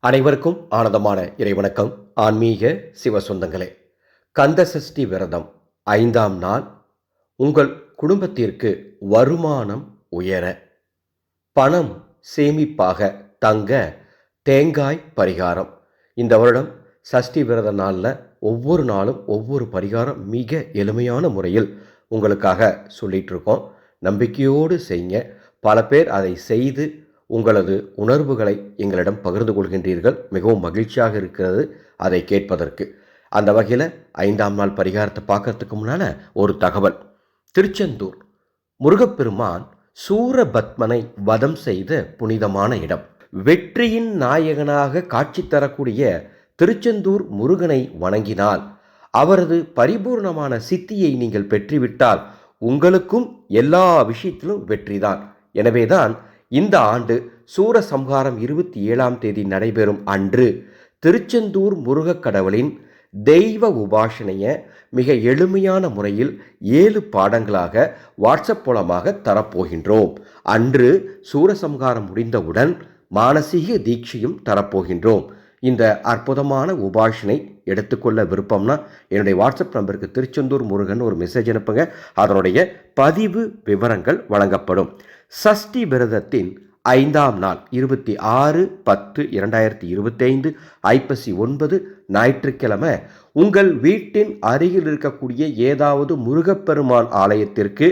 அனைவருக்கும் ஆனந்தமான இறைவணக்கம். ஆன்மீக சிவ சொந்தங்களே கந்த சஷ்டி விரதம் ஐந்தாம் நாள். உங்கள் குடும்பத்திற்கு வருமானம் உயர பணம் சேமிப்பாக தங்க தேங்காய் பரிகாரம். இந்த வருடம் சஷ்டி விரத நாளில் ஒவ்வொரு நாளும் ஒவ்வொரு பரிகாரம் மிக எளிமையான முறையில் உங்களுக்காக சொல்லிகிட்ருக்கோம் இருக்கோம். நம்பிக்கையோடு செய்யுங்க. பல பேர் அதை செய்து உங்களது உணர்வுகளை எங்களிடம் பகிர்ந்து கொள்கின்றீர்கள். மிகவும் மகிழ்ச்சியாக இருக்கிறது அதை கேட்பதற்கு. அந்த வகையில் ஐந்தாம் நாள் பரிகாரத்தை பார்க்கறதுக்கு முன்னால் ஒரு தகவல். திருச்செந்தூர். முருகப்பெருமான் சூரபத்மனை வதம் செய்த புனிதமான இடம். வெற்றியின் நாயகனாக காட்சி தரக்கூடிய திருச்செந்தூர் முருகனை வணங்கினால் அவரது பரிபூர்ணமான சித்தியை நீங்கள் பெற்றுவிட்டால் உங்களுக்கும் எல்லா விஷயத்திலும் வெற்றிதான். எனவேதான் இந்த ஆண்டு சூரசம்ஹாரம் இருபத்தி ஏழாம் தேதி நடைபெறும் அன்று திருச்செந்தூர் முருகக் கடவுளின் தெய்வ உபாசனையை மிக எளிமையான முறையில் ஏழு பாடங்களாக வாட்ஸ்அப் மூலமாக தரப்போகின்றோம். அன்று சூரசம்ஹாரம் முடிந்தவுடன் மானசீக தீட்சையும் தரப்போகின்றோம். இந்த அற்புதமான உபாஷனை எடுத்துக்கொள்ள விருப்பம்னா என்னுடைய வாட்ஸ்அப் நம்பருக்கு திருச்செந்தூர் முருகன் ஒரு மெசேஜ் அனுப்புங்க. அதனுடைய பதிவு விவரங்கள் வழங்கப்படும். சஷ்டி விரதத்தின் ஐந்தாம் நாள் இருபத்தி ஆறு பத்து இரண்டாயிரத்தி இருபத்தைந்து ஐப்பசி ஒன்பது ஞாயிற்றுக்கிழமை உங்கள் வீட்டின் அருகில் இருக்கக்கூடிய ஏதாவது முருகப்பெருமான் ஆலயத்திற்கு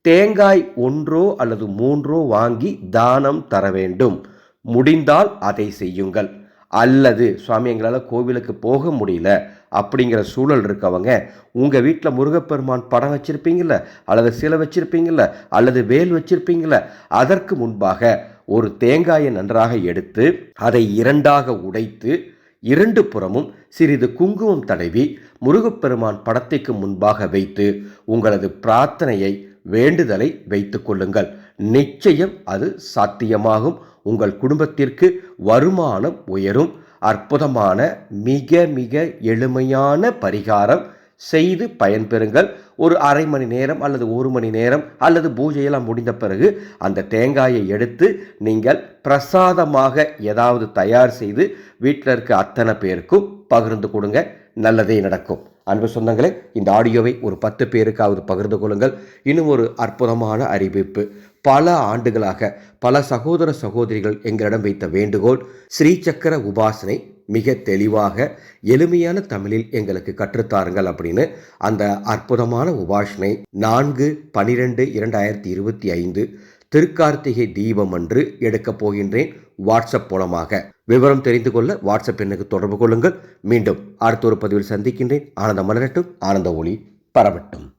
தேங்காய் ஒன்றோ அல்லது மூன்றோ வாங்கி தானம் தர வேண்டும். முடிந்தால் அதை செய்யுங்கள். அல்லது சுவாமி எங்களால் கோவிலுக்கு போக முடியல அப்படிங்கிற சூழல் இருக்கவங்க உங்கள் வீட்டில் முருகப்பெருமான் படம் வச்சுருப்பீங்கள அல்லது சிலை வச்சுருப்பீங்கள அல்லது வேல் வச்சுருப்பீங்கள அதற்கு முன்பாக ஒரு தேங்காயை நன்றாக எடுத்து அதை இரண்டாக உடைத்து இரண்டு புறமும் சிறிது குங்குமம் தடவி முருகப்பெருமான் படத்திற்கு முன்பாக வைத்து உங்களது பிரார்த்தனையை வேண்டுதலை வைத்து கொள்ளுங்கள். நிச்சயம் அது சாத்தியமாகும். உங்கள் குடும்பத்திற்கு வருமானம் உயரும். அற்புதமான மிக மிக எளிமையான பரிகாரம் செய்து பயன்பெறுங்கள். ஒரு அரை மணி நேரம் அல்லது ஒரு மணி நேரம் அல்லது பூஜையெல்லாம் முடிந்த பிறகு அந்த தேங்காயை எடுத்து நீங்கள் பிரசாதமாக ஏதாவது தயார் செய்து வீட்டில் இருக்க அத்தனை பேருக்கும் பகிர்ந்து கொடுங்க. நல்லதே நடக்கும். அன்பு சொந்தங்களே இந்த ஆடியோவை ஒரு பத்து பேருக்காவது பகிர்ந்து கொள்ளுங்கள். இன்னும் ஒரு அற்புதமான அறிவிப்பு. பல ஆண்டுகளாக பல சகோதர சகோதரிகள் எங்களிடம் வைத்த வேண்டுகோள் ஸ்ரீசக்கர உபாசனை மிக தெளிவாக எளிமையான தமிழில் எங்களுக்கு கற்றுத்தாருங்கள் அப்படின்னு அந்த அற்புதமான உபாசனை நான்கு பனிரெண்டு இரண்டாயிரத்தி இருபத்தி ஐந்து திருக்கார்த்திகை தீபம் அன்று எடுக்கப் போகின்றேன். வாட்ஸ்அப் மூலமாக. விவரம் தெரிந்து கொள்ள வாட்ஸ்அப் எண்ணுக்கு தொடர்பு கொள்ளுங்கள். மீண்டும் அடுத்த ஒரு பதிவில் சந்திக்கின்றேன். ஆனந்த மலரட்டும் ஆனந்த ஒளி பரவட்டும்.